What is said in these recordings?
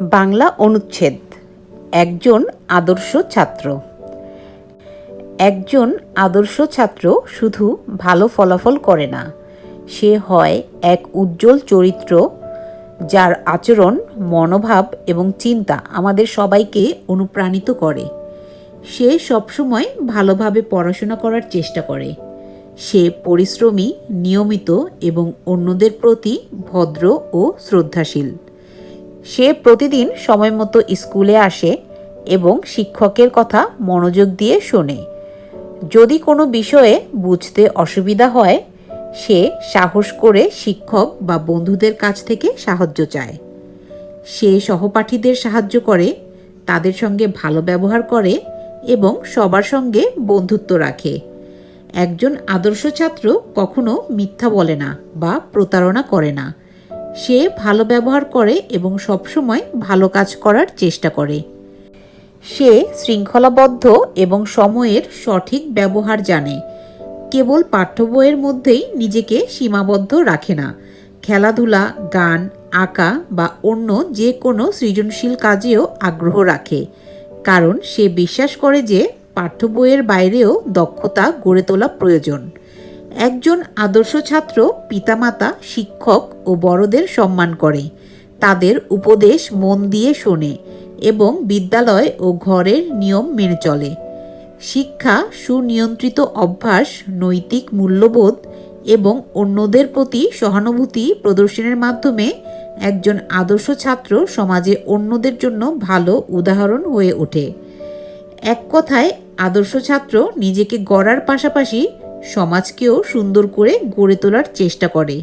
বাংলা অনুচ্ছেদ, একজন আদর্শ ছাত্র। একজন আদর্শ ছাত্র শুধু ভালো ফলাফল করে না, সে হয় এক উজ্জ্বল চরিত্র, যার আচরণ, মনোভাব এবং চিন্তা আমাদের সবাইকে অনুপ্রাণিত করে। সে সবসময় ভালোভাবে পড়াশোনা করার চেষ্টা করে। সে পরিশ্রমী, নিয়মিত এবং অন্যদের প্রতি ভদ্র ও শ্রদ্ধাশীল। সে প্রতিদিন সময় মতো স্কুলে আসে এবং শিক্ষকের কথা মনোযোগ দিয়ে শোনে। যদি কোনো বিষয়ে বুঝতে অসুবিধা হয়, সে সাহস করে শিক্ষক বা বন্ধুদের কাছ থেকে সাহায্য চায়। সে সহপাঠীদের সাহায্য করে, তাদের সঙ্গে ভালো ব্যবহার করে এবং সবার সঙ্গে বন্ধুত্ব রাখে। একজন আদর্শ ছাত্র কখনো মিথ্যা বলে না বা প্রতারণা করে না। সে ভালো ব্যবহার করে এবং সবসময় ভালো কাজ করার চেষ্টা করে। সে শৃঙ্খলাবদ্ধ এবং সময়ের সঠিক ব্যবহার জানে। কেবল পাঠ্য বইয়ের মধ্যেই নিজেকে সীমাবদ্ধ রাখে না। খেলাধুলা, গান, আঁকা বা অন্য যে কোনো সৃজনশীল কাজেও আগ্রহ রাখে। কারণ সে বিশ্বাস করে যে পাঠ্য বইয়ের বাইরেও দক্ষতা গড়ে তোলা প্রয়োজন। একজন আদর্শ ছাত্র পিতামাতা, শিক্ষক ও বড়দের সম্মান করে। তাদের উপদেশ মন দিয়ে শোনে এবং বিদ্যালয় ও ঘরের নিয়ম মেনে চলে। শিক্ষা সুনিয়ন্ত্রিত অভ্যাস, নৈতিক মূল্যবোধ এবং অন্যদের প্রতি সহানুভূতি প্রদর্শনের মাধ্যমে একজন আদর্শ ছাত্র সমাজে অন্যদের জন্য ভালো উদাহরণ হয়ে ওঠে। এক কথায়, আদর্শ ছাত্র নিজেকে গড়ার পাশাপাশি সমাজকেও সুন্দর করে গড়ে তোলার চেষ্টা করে।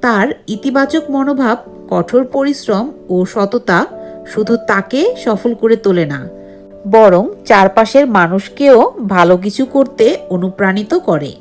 তার ইতিবাচক মনোভাব, কঠোর পরিশ্রম ও সততা শুধু তাকে সফল করে তোলে না, বরং চারপাশের মানুষকেও ভালো কিছু করতে অনুপ্রাণিত করে।